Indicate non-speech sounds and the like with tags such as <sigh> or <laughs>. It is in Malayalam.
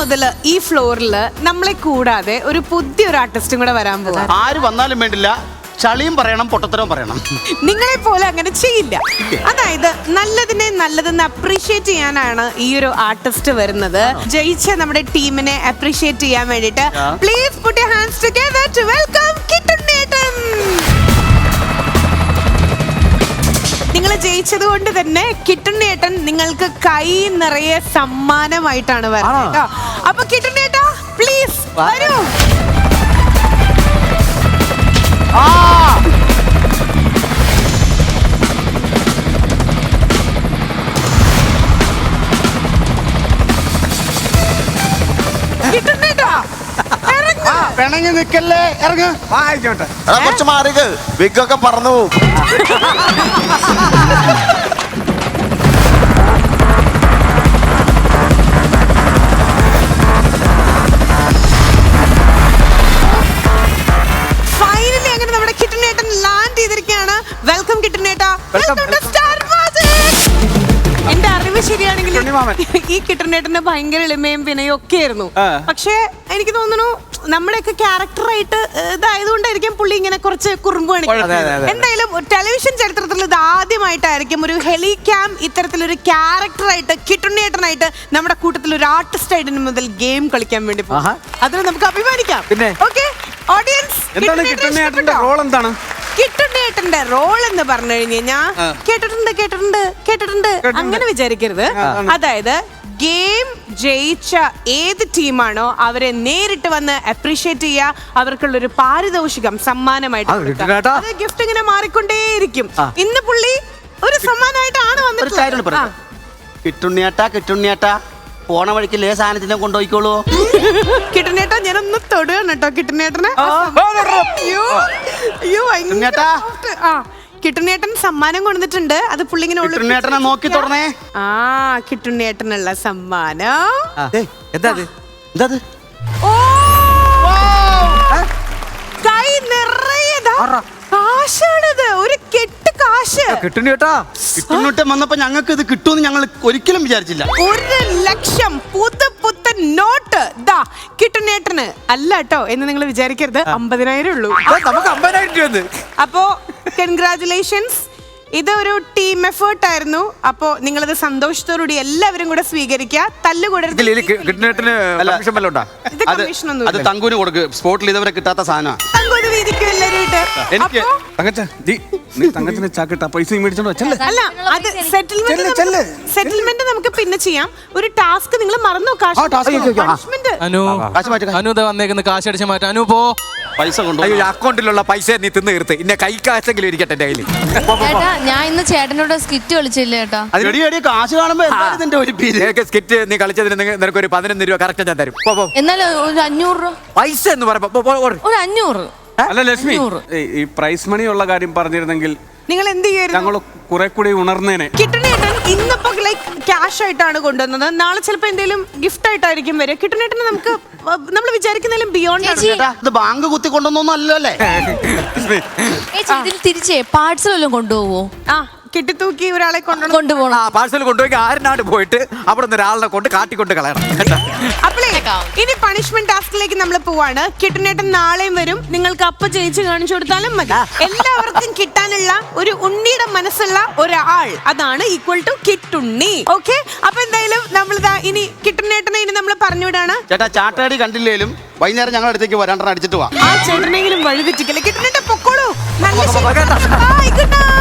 മുതൽ ഈ ഫ്ലോറിൽ നമ്മളെ കൂടാതെ ഒരു പുതിയൊരു ആർട്ടിസ്റ്റും കൂടെ വരാൻ പോകും ആര് വന്നാലും വേണ്ടില്ല. ചളിയും പറയണം പൊട്ടത്തരവും പറയണം. നിങ്ങളെ പോലെ അങ്ങനെ ചെയ്യില്ല. അതായത് നല്ലതിനെ നല്ലതെന്ന് അപ്രീഷിയേറ്റ് ചെയ്യാനാണ് ഈ ഒരു ആർട്ടിസ്റ്റ് വരുന്നത്. ജയിച്ച നമ്മുടെ ടീമിനെ അപ്രീഷിയേറ്റ് ചെയ്യാൻ വേണ്ടിട്ട്. Please put hands together to welcome കിട്ടുണ്ണേട്ടൻ നിങ്ങൾ ജയിച്ചത് കൊണ്ട് തന്നെ കിട്ടുണ്ണേട്ടൻ നിങ്ങൾക്ക് കൈ നിറയെ സമ്മാനമായിട്ടാണ് വരുന്നത് കേട്ടോ. അപ്പൊ കിട്ടണ്ടേട്ടാ പ്ലീസ് വരൂ. ഇറങ്ങ്. പിണങ്ങി നിക്കല്ലേ? ഇറങ്ങ്. വായിക്കോട്ടെ കുറച്ച് മാറിക്ക്. വിഗൊക്കെ പറന്നു പോവും. <laughs> എന്റെ അറിവ് ശരിയാണെങ്കിൽ. ഈ കിട്ടണേട്ടന്റെ ഭയങ്കര എളിമയും വിനയും ഒക്കെ ആയിരുന്നു. പക്ഷേ എനിക്ക് തോന്നുന്നു നമ്മുടെയൊക്കെ ക്യാരക്ടറായിട്ട് ഇതായതുകൊണ്ടായിരിക്കും പുള്ളി ഇങ്ങനെ കുറച്ച് കുറുമ്പ് എന്തായാലും ടെലിവിഷൻ ചരിത്രത്തിൽ ഇത് ആദ്യമായിട്ടായിരിക്കും ഒരു ഹെലിക്യാം ഇത്തരത്തിലൊരു ക്യാരക്ടറായിട്ട് കിട്ടുണ്ണേട്ടനായിട്ട് നമ്മുടെ കൂട്ടത്തിൽ ഒരു ആർട്ടിസ്റ്റ് ആയിട്ട് മുതൽ ഗെയിം കളിക്കാൻ വേണ്ടി പോകും. ആഹാ. നമുക്ക് അഭിമാനിക്കാം. പിന്നെ? ഓക്കെ ഓഡിയൻസ് റോൾ എന്താണ്? കിട്ടുണ്ണേട്ടന്റെ റോൾ എന്ന് പറഞ്ഞു കഴിഞ്ഞു കഴിഞ്ഞാ കേട്ടിട്ടുണ്ട് കേട്ടിട്ടുണ്ട് കേട്ടിട്ടുണ്ട്. കേട്ടിട്ടുണ്ട്. അങ്ങനെ വിചാരിക്കരുത്. അതായത് ഗെയിം ജയിച്ച ഏത് ടീമാണോ അവരെ നേരിട്ട് വന്ന് അപ്രീഷിയേറ്റ് ചെയ്യുക അവർക്കുള്ള ഒരു പാരിതോഷികം സമ്മാനമായിട്ട് കൊടുക്കുക. കിട്ടുണ്ണേട്ടാ. അത് ഗിഫ്റ്റ് ഇങ്ങനെ മാറിക്കൊണ്ടേയിരിക്കും. ഇന്ന് പുള്ളി ഒരു സമ്മാനമായിട്ടാണ് വന്നിട്ടുള്ളത്. കിട്ടുണ്ണിയേട്ടാ കിട്ടുണ്ണിയേട്ടാ പോണ വഴിക്ക് ലേ സാധനത്തിനെ കൊണ്ടുപോയിക്കോളൂ? <laughs> കിട്ടുന്നേട്ടാ ഞാനൊന്ന് തൊടുകയാണ് കേട്ടോ. കിട്ടുന്നേട്ടനെ അയ്യോ ഭയങ്കര കിട്ടുണ്ണേട്ടാ. soft. ആ കിട്ടുണ്ണേട്ടൻ സമ്മാനം കൊണ്ടിട്ടുണ്ട് അത് പുള്ളി ഇങ്ങനെ ഒളിപ്പിച്ച് കിട്ടുണ്ണേട്ടനെ നോക്കി തുറന്നേ. ആ കിട്ടുണ്ണേട്ടനുള്ള സമ്മാനം. ദേ, എന്താ അത്? എന്താ അത്? ഓ കൈ നിറയതാ ആറാ. കാശാണിത്. ഒരു കെട്ട് കാശ്. കിട്ടുണ്ണേട്ടാ കിട്ടുണ്ണിട്ട് വന്നപ്പോ ഞങ്ങൾക്ക് ഇത് കിട്ടുമെന്ന് ഞങ്ങൾ ഒരിക്കലും വിചാരിച്ചില്ല. ഒരു ലക്ഷം പുതു പുത്തൻ ദാ കിട്ടുണ്ണേട്ടന് അല്ല കേട്ടോ എന്ന് നിങ്ങൾ വിചാരിക്കരുത്. അമ്പതിനായിരം ഉള്ളൂ. ദാ, നമുക്ക് അമ്പതിനായിരം രൂപ ഉണ്ട്. അപ്പോ കൺഗ്രാറ്റുലേഷൻസ് ഇതൊരു ടീം എഫേർട്ട് ആയിരുന്നു. അപ്പോ നിങ്ങളത് സന്തോഷത്തോടുകൂടി എല്ലാവരും കൂടെ സ്വീകരിക്കുക. തല്ലുകൂടരുത്. ഇതിൽ ഇതിൽ കമ്മീഷൻ വല്ലതും ഉണ്ടാ? ഇത് അത് കമ്മീഷൻ ഒന്നും അത് തങ്കൂന് കൊടുക്ക്. സ്പോട്ടിൽ ഇതുവരെ കിട്ടാത്ത സാധനമാണ് വീതിക്കും എനിക്ക് തങ്കച്ച നീ നീ തങ്കച്ചനെ ചാക്കിട്ട പൈസ മേടിച്ചോണ്ട് വെച്ചല്ലേ അല്ല അത് സെറ്റിൽമെന്റ് ചെല്ല്, ചെല്ല്. സെറ്റിൽമെന്റ് നമുക്ക് പിന്നെ ചെയ്യാം. ഒരു ടാസ്ക് നിങ്ങൾ മറന്നു ആ, task ഒക്കെ, ആ. പണിഷ്മെന്റ് അനു കാശ് അനു ദാ വന്നേക്കുന്ന കാശ് അടിച്ച് മാറ്റാം. അനു പോ. പൈസ അയ്യോ കൊണ്ടുപോയി അക്കൗണ്ടിലുള്ള പൈസ നീ തിന്ന് തീർത്ത്. ഇന്നെ കൈ കാശെങ്കിലും ഇരിക്കട്ടെ എന്റെ കയ്യിൽ ചേട്ടാ ഞാൻ ഇന്ന് ചേട്ടനോട് സ്കിറ്റ് കളിച്ചില്ല ചേട്ടാ എടി എടി കാശ് കാണുമ്പോ എന്താണ് ഇതിന്റെ ഒരു പേര് നിനക്ക് സ്കിറ്റ് നീ കളിച്ചതിന് നിനക്ക് നിനക്ക് ഒരു പതിനൊന്ന് രൂപ കറക്റ്റ് ഞാൻ തരും. പോ, പോ. എന്നാൽ ഒരു അഞ്ഞൂറ് രൂപ. പൈസ എന്ന് പറയുമ്പോ ഒരു അഞ്ഞൂറ്. അല്ല ലക്ഷ്മി ഈ- ഈ പ്രൈസ് മണി ഉള്ള കാര്യം പറഞ്ഞിരുന്നെങ്കിൽ നിങ്ങൾ എന്ത് ചെയ്യായിരുന്നു ഞങ്ങൾ കുറെ കൂടി ഉണർന്നേനെ. കിട്ടണേട്ടൻ ഇന്നിപ്പോ ലൈക്ക് ക്യാഷ് ആയിട്ടാണ് കൊണ്ടുവന്നത്. നാളെ ചിലപ്പോ എന്തെങ്കിലും ഗിഫ്റ്റ് ആയിട്ടായിരിക്കും വരിക. കിട്ടണേട്ടന് നമുക്ക് നമ്മൾ വിചാരിക്കുന്നതിലും ബിയോണ്ട് ആണ് ചേച്ചി. ഇത് ബാങ്ക് കുത്തി കൊണ്ടൊന്നും അല്ലല്ലേ <laughs> ചേച്ചി ഇതിൽ തിരിച്ചേ പാർട്സൽ വല്ലതും കൊണ്ടുപോവോ? ആ. കെട്ടിത്തൂക്കി ഒരാളെ കൊണ്ടുവരണം കൊണ്ടുപോകണം. ആ പാഴ്സൽ കൊണ്ടുപോയി ആരിനാട് പോയിട്ട് അവിടെ നിന്ന് ഒരാളിനെ കൊണ്ട് കാട്ടിക്കൊണ്ട് കളയണം. കേട്ടോ? അപ്പളേ ഇനി പണിഷ്മെന്റ് ടാസ്കിലേക്ക് നമ്മൾ പോവാണ്. കിട്ടുന്നേട്ടൻ നാളെയും വരും. നിങ്ങൾക്ക് അപ്പ ജയിച്ച് കാണിച്ചു കൊടുത്താലും മതി. എല്ലാവർക്കും കിട്ടാനുള്ള ഒരു ഉണ്ണിയുടെ മനസ്സുള്ള ഒരാൾ. അതാണ് ഈക്വൽ ടു കിട്ടുണ്ണി. ഓക്കെ അപ്പൊ എന്തായാലും നമ്മളിതാ ഇനി കിട്ടുന്നേട്ടനെ ഇനി നമ്മൾ പറഞ്ഞുവിടാണ് ചേട്ടാ ചാട്ടാടി കണ്ടില്ലേലും വൈകുന്നേരം ഞങ്ങളുടെ അടുത്തേക്ക് വരാണ്ടെന്ന് അടിച്ചിട്ട് പോവാ ആ ചേട്ടനെങ്കിലും വഴി തെറ്റിക്കല്ലേ കിട്ടുന്നേട്ടൻ പൊക്കോളൂ. നല്ല ശരി.